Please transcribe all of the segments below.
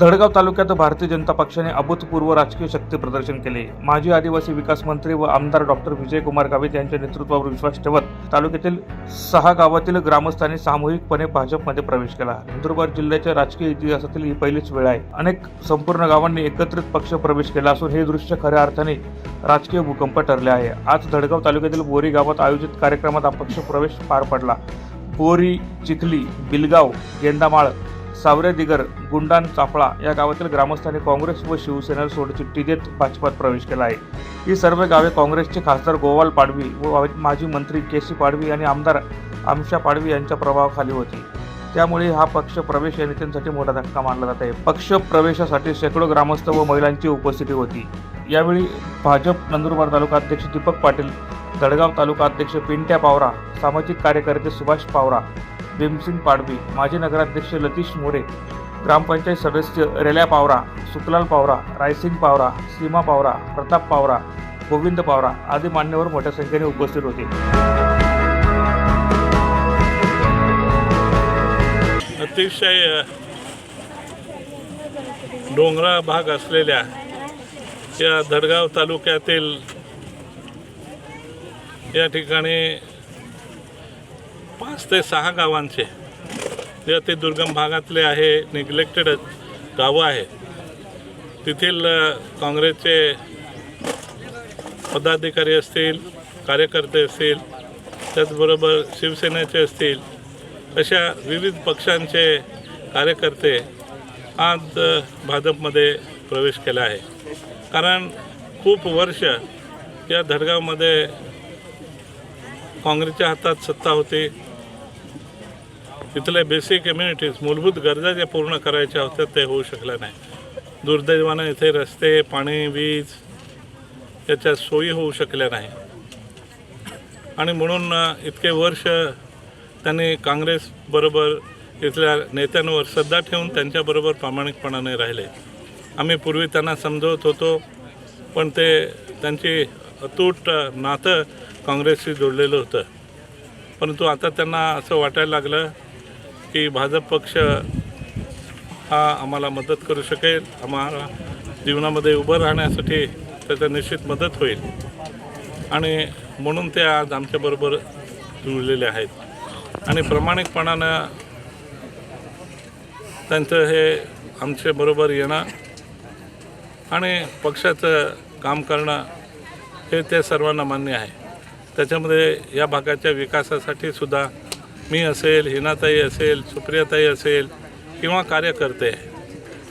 धडगाव तालुक्यात भारतीय जनता पक्षाने अभूतपूर्व राजकीय शक्ती प्रदर्शन केले. माजी आदिवासी विकास मंत्री व आमदार डॉक्टर विजयकुमार गावित यांच्या नेतृत्वावर विश्वास ठेवत तालुक्यातील सहा गावातील ग्रामस्थांनी सामूहिकपणे भाजपमध्ये प्रवेश केला. नंदुरबार जिल्ह्याच्या राजकीय इतिहासातील ही पहिलीच वेळ आहे. अनेक संपूर्ण गावांनी एकत्रित पक्ष प्रवेश केला असून हे दृश्य खऱ्या अर्थाने राजकीय भूकंप ठरले आहे. आज धडगाव तालुक्यातील बोरी गावात आयोजित कार्यक्रमात हा पक्ष प्रवेश पार पडला. बोरी चिखली बिलगाव गेंदामाळ सावरे दिगर गुंडान चाफळा या गावातील ग्रामस्थांनी काँग्रेस व शिवसेनेला सोडचिठ्ठी देत भाजपात प्रवेश केला आहे. ही सर्व गावे काँग्रेसचे खासदार गोवाल पाडवी व माजी मंत्री के सी पाडवी आणि आमदार आमशा पाडवी यांच्या प्रभावाखाली होती. त्यामुळे हा पक्ष प्रवेश या नेत्यांसाठी मोठा धक्का मानला जात आहे. पक्ष प्रवेशासाठी शेकडो ग्रामस्थ व महिलांची उपस्थिती होती. यावेळी भाजप नंदुरबार तालुका अध्यक्ष दीपक पाटील दडगाव तालुका अध्यक्ष पिंट्या पावरा सामाजिक कार्यकर्ते सुभाष पावरा भीमसिंग पाडवी माजी नगराध्यक्ष लतीश मोरे ग्रामपंचायत सदस्य रेल्या पावरा सुकलाल पावरा रायसिंग पावरा सीमा पावरा प्रताप पावरा गोविंद पावरा आदी मान्यवर मोठ्या संख्येने उपस्थित होते. अतिशय डोंगराळ भाग असलेल्या या धडगाव तालुक्यातील या ठिकाणी पाच ते सहा गावांचे. जे अति दुर्गम भागातले आहे निग्लेक्टेड गावं आहे. तेथील काँग्रेसचे पदाधिकारी असतील कार्यकर्ते असतील त्याचबरोबर शिवसेनेचे असतील अशा विविध पक्षांचे कार्यकर्ते आज भाजपमध्ये प्रवेश केला आहे. कारण खूप वर्ष या धडगावमध्ये काँग्रेसच्या हातात सत्ता होती. तिथले बेसिक इम्युनिटीज मूलभूत गरजा ज्या पूर्ण करायच्या होत्या ते होऊ शकल्या नाही दुर्दैवानं इथे रस्ते पाणी वीज याच्या सोयी होऊ शकल्या नाही आणि म्हणून इतके वर्ष त्यांनी काँग्रेसबरोबर इथल्या नेत्यांवर श्रद्धा ठेवून त्यांच्याबरोबर प्रामाणिकपणाने राहिले. आम्ही पूर्वी त्यांना समजवत होतो पण ते त्यांची अतूट नातं काँग्रेसशी जोडलेलं होतं. परंतु आता त्यांना असं वाटायला लागलं की भाजप पक्ष हा आम्हाला मदत करू शकेल आम्हाला जीवनामध्ये उभं राहण्यासाठी त्याचं निश्चित मदत होईल. आणि म्हणून ते आज आमच्याबरोबर जुळलेले आहेत. आणि प्रामाणिकपणानं त्यांचं हे आमच्याबरोबर येणं आणि पक्षाचं काम करणं हे ते सर्वांना मान्य आहे. त्याच्यामध्ये या भागाच्या विकासासाठी सुद्धा मी असेल हिनाताई असेल सुप्रियाताई असेल किंवा कार्यकर्ते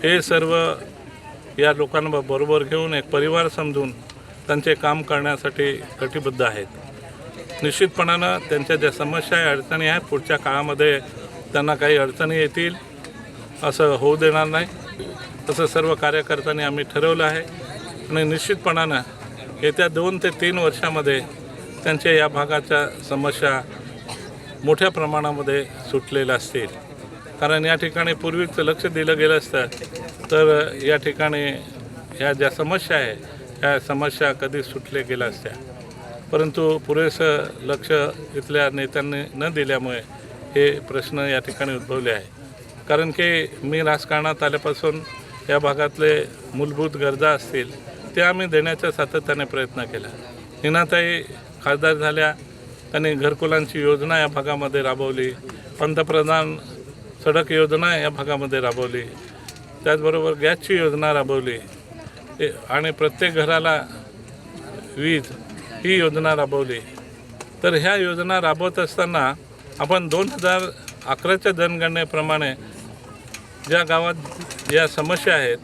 हे सर्व या लोकांना बरोबर घेऊन एक परिवार समजून त्यांचे काम करण्यासाठी कटिबद्ध आहेत. निश्चितपणानं त्यांच्या ज्या समस्या आहे अडचणी आहेत पुढच्या काळामध्ये त्यांना काही अडचणी येतील असं होऊ देणार नाही. तसं सर्व कार्यकर्त्यांनी आम्ही ठरवलं आहे. आणि निश्चितपणानं येत्या दोन ते तीन वर्षामध्ये त्यांच्या या भागाच्या समस्या मोठ्या प्रमाणामध्ये सुटलेल्या असतील. कारण या ठिकाणी पूर्वीचं लक्ष दिलं गेलं असतं तर या ठिकाणी ह्या ज्या समस्या आहे ह्या समस्या कधी सुटल्या गेल्या असत्या. परंतु पुरेसं लक्ष इथल्या नेत्यांनी न दिल्यामुळे हे प्रश्न या ठिकाणी उद्भवले आहे. कारण की मी राजकारणात आल्यापासून या भागातले मूलभूत गरजा असतील ते आम्ही देण्याचा सातत्याने प्रयत्न केला. निनाताई खासदार झाल्या त्यांनी घरकुलांची योजना या भागामध्ये राबवली. पंतप्रधान सडक योजना या भागामध्ये राबवली. त्याचबरोबर गॅसची योजना राबवली. ए- आणि प्रत्येक घराला वीज ही योजना राबवली. तर ह्या योजना राबवत असताना आपण दोन हजार अकराच्या जनगणनेप्रमाणे ज्या गावात ज्या समस्या आहेत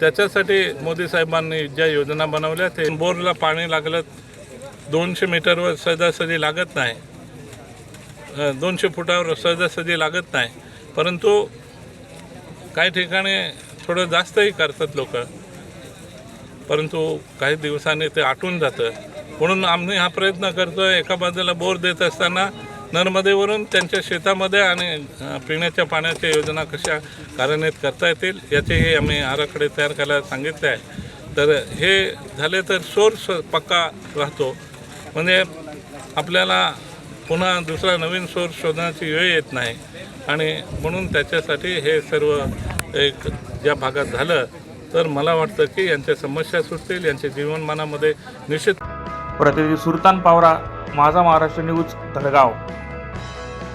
त्याच्यासाठी मोदी साहेबांनी ज्या योजना बनवल्या ते बोरला पाणी लागलं दोनशे मीटरवर सहजासहजी लागत नाही. दोनशे फुटावर सहजासहजी लागत नाही. परंतु काही ठिकाणी थोडं जास्तही करतात लोक. परंतु काही दिवसांनी ते आटून जातं. म्हणून आम्ही हा प्रयत्न करतो आहे एका बाजूला बोर देत असताना नर्मदेवरून त्यांच्या शेतामध्ये आणि पिण्याच्या पाण्याच्या योजना कशा कार्यान्वित करता येतील याचेही आम्ही आराखडे तयार करायला सांगितले आहे. तर हे झाले तर सोर्स पक्का राहतो. म्हणजे आपल्याला पुन्हा दुसरा नवीन सोर्स शोधण्याची वेळ येत नाही. आणि म्हणून त्याच्यासाठी हे सर्व एक ज्या भागात झालं तर मला वाटतं की यांच्या समस्या सुटतील यांच्या जीवनमानामध्ये निश्चित प्रतिनिधी सुलतान पावरा माझा महाराष्ट्र न्यूज धडगाव